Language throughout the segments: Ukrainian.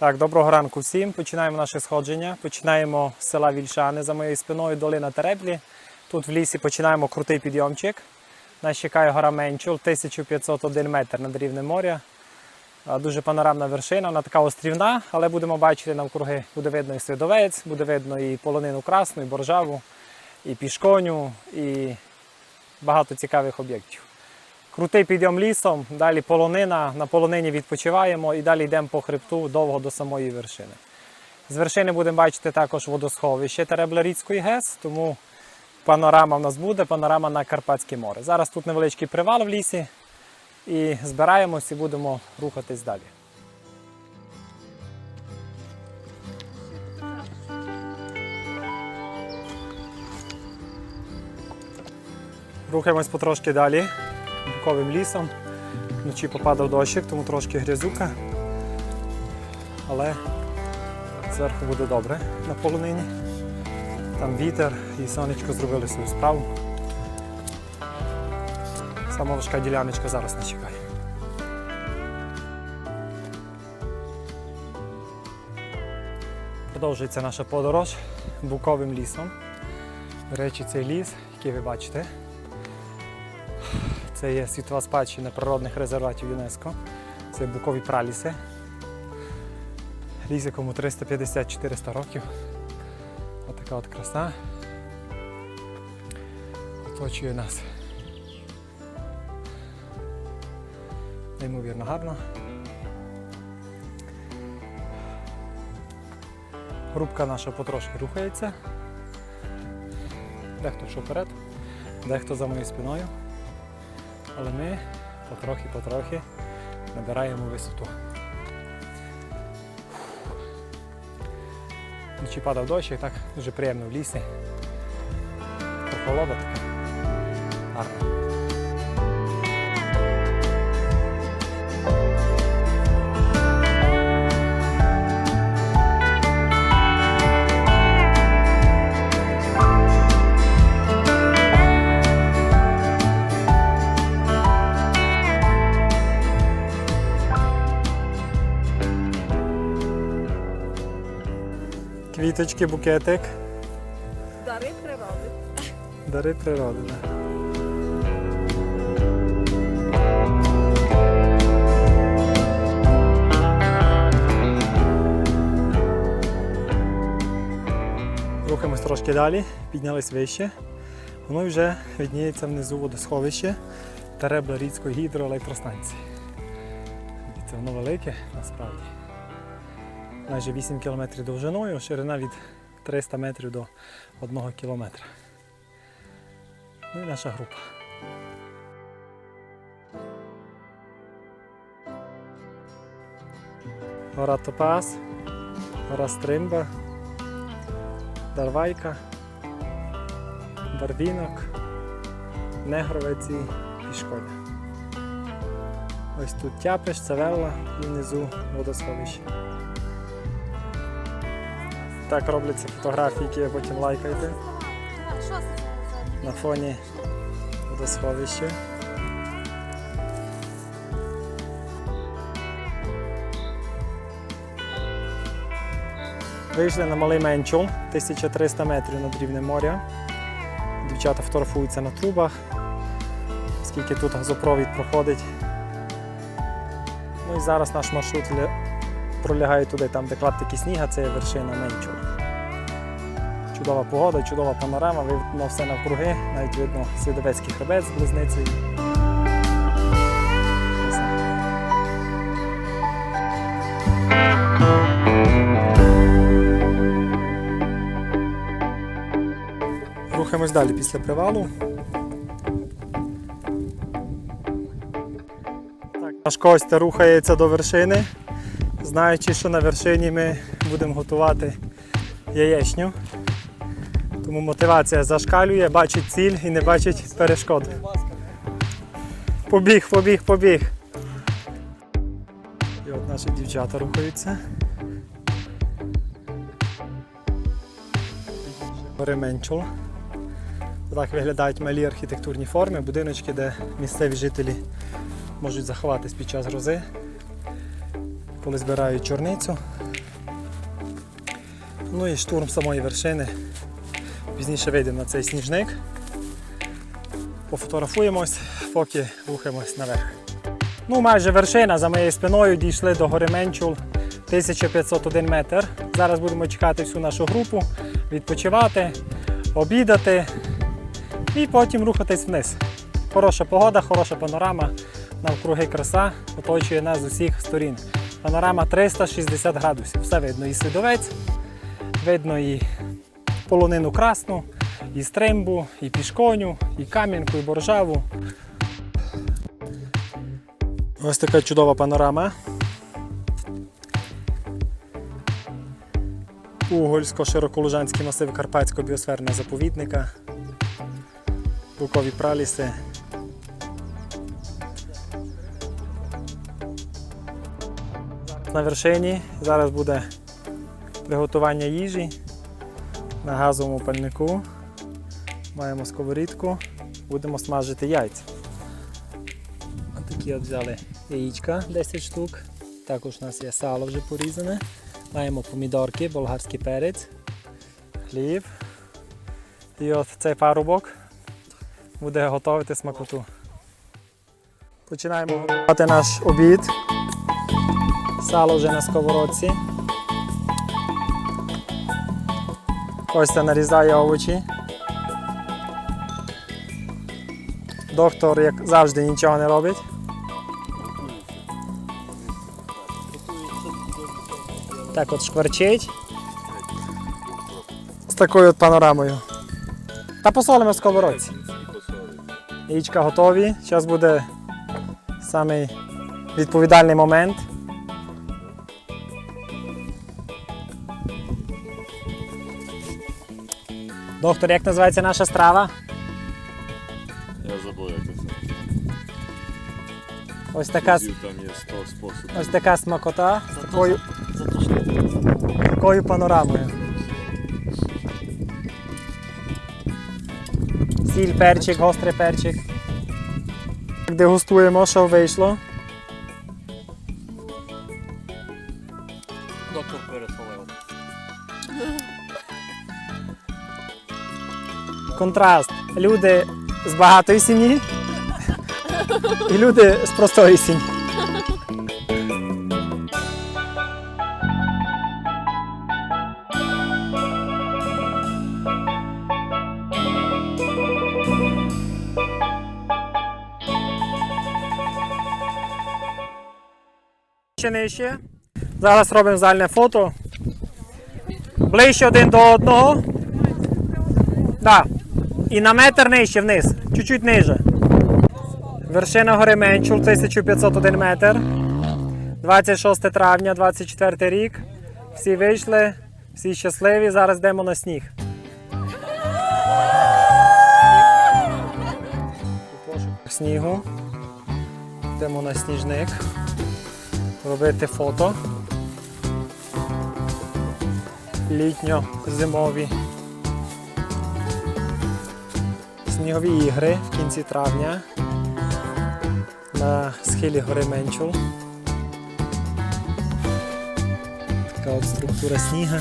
Так, доброго ранку всім. Починаємо наше сходження. Починаємо з села Вільшани за моєю спиною долина Тереблі. Тут в лісі починаємо крутий підйомчик. Нас чекає гора Менчул, 1501 метр над рівнем моря. Дуже панорамна вершина, вона така острівна, але будемо бачити навкруги. Буде видно і Свидовець, буде видно і полонину красну, і боржаву, і пішконю, і багато цікавих об'єктів. Крутий підйом лісом, далі полонина, на полонині відпочиваємо і далі йдемо по хребту довго до самої вершини. З вершини будемо бачити також водосховище Теребляріцької ГЕС, тому панорама в нас буде, панорама на Карпатське море. Зараз тут невеличкий привал в лісі і збираємось і будемо рухатись далі. Рухаємось потрошки далі буковим лісом. Вночі попадав дощик, тому трошки грязюка. Але зверху буде добре на полонині. Там вітер і сонечко зробили свою справу. Сама важка діляночка зараз не чекає. Продовжується наша подорож буковим лісом. До речі, цей ліс, який ви бачите, це є світова спадщина природних резерватів ЮНЕСКО. Це букові праліси. Ліс, якому 350-400 років. Отака от краса. Оточує нас. Неймовірно гарно. Групка наша потрошки рухається. Дехто що вперед, дехто за моєю спиною. Але ми потрохи-потрохи набираємо висоту. Вночі падав дощ, і так дуже приємно в лісі. Прохолода така. Гарно. Квіточки, букетик, Дари природи. дари природи. да. Рухаємось трошки далі, піднялись вище. Воно вже видніється внизу водосховище Теребларіцької гідроелектростанції. Це воно велике насправді. Майже 8 км довжиною, ширина від 300 метрів до 1 км. Ну і наша група. Гора Топас, гора Стримба, Дарвайка, Барвінок, Негровець і Пішколя. Ось тут Тяпиш, Цавелла і внизу водосховище. Так робляться фотографії, які ви потім лайкаєте на фоні водосховища. Вийшли на малий менчул, 1300 метрів над рівнем моря. Дівчата фотографуються на трубах, скільки тут газопровід проходить. Ну і зараз наш маршрут пролягає туди, там де клаптики сніга, це є вершина менчула. Чудова погода, чудова панорама, видно все навкруги, навіть видно Свідовецький хребет з близницею. Рухаємось далі після привалу. Так, наш Костя рухається до вершини, знаючи, що на вершині ми будемо готувати яєчню. Тому мотивація зашкалює, бачить ціль і не бачить перешкод. Побіг, побіг, побіг. І от наші дівчата рухаються. Переменчило. Так виглядають малі архітектурні форми, будиночки, де місцеві жителі можуть заховатись під час грози, коли збирають чорницю. Ну і штурм самої вершини. Пізніше вийдемо на цей сніжник. Пофотографуємось, поки рухаємось наверх. Ну, майже вершина за моєю спиною дійшли до гори Менчул 1501 метр. Зараз будемо чекати всю нашу групу, відпочивати, обідати і потім рухатись вниз. Хороша погода, хороша панорама, навкруги краса оточує нас з усіх сторін. Панорама 360 градусів. Все видно і Свідовець, видно і полонину красну, і стримбу, і пішконю, і кам'янку, і боржаву. Ось така чудова панорама. Угольсько-широколужанський масив Карпатського біосферного заповідника. Букові праліси. На вершині зараз буде приготування їжі на газовому пальнику. Маємо сковорідку, будемо смажити яйця. Такі от взяли яєчка 10 штук. Також у нас є сало вже порізане. Маємо помідорки, болгарський перець, хліб. І от цей парубок буде готувати смакоту. Починаємо готувати наш обід. Сало вже на сковородці. Костя нарізає овочі. Доктор, як завжди, нічого не робить. Так от шкварчить. З такою от панорамою. Та посолимо сковородці. Яєчка готові. Зараз буде самий відповідальний момент. Доктор, як називається наша страва? Я забув, як це. Ось така, Там є 100 способів. ось така смакота з такою, такою панорамою. Сіль, перчик, гострий перчик. Дегустуємо, що вийшло. Доктор пересолив. Контраст. Люди з багатої сім'ї і люди з простої сім'ї. Ще нижче. Зараз робимо загальне фото. Ближче один до одного. Так. І на метр нижче вниз, чуть-чуть ниже. Вершина гори Менчур, 1501 метр. 26 травня, 24 рік. Всі вийшли, всі щасливі. Зараз йдемо на сніг. Снігу. Йдемо на сніжник. Робити фото. Літньо-зимові снігові ігри в кінці травня на схилі гори Менчул. Така от структура сніга.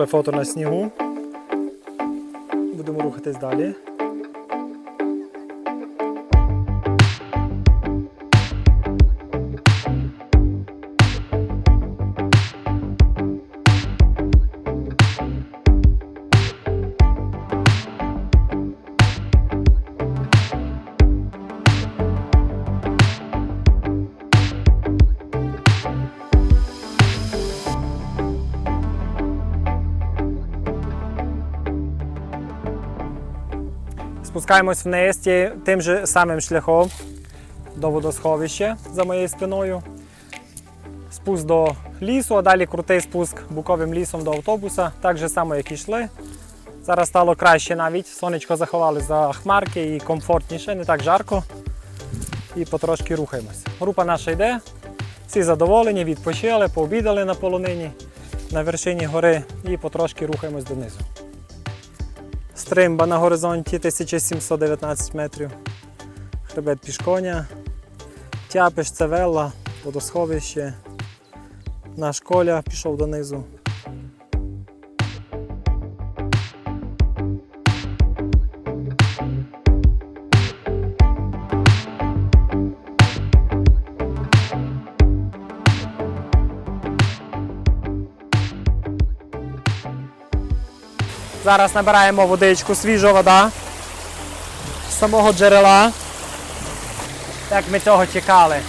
Зробили фото на снігу. Будемо рухатись далі. Спускаємось вниз ті- тим же самим шляхом до водосховища за моєю спиною. Спуск до лісу, а далі крутий спуск буковим лісом до автобуса, так же само, як і йшли. Зараз стало краще навіть. Сонечко заховали за хмарки і комфортніше, не так жарко. І потрошки рухаємось. Група наша йде, всі задоволені, відпочили, пообідали на полонині на вершині гори і потрошки рухаємось донизу. Стримба на горизонті 1719 метрів. Хребет Пішконя. Тяпиш Цевелла, водосховище. Наш коля пішов донизу. Зараз набираємо водичку, свіжа вода з самого джерела. Як ми цього чекали.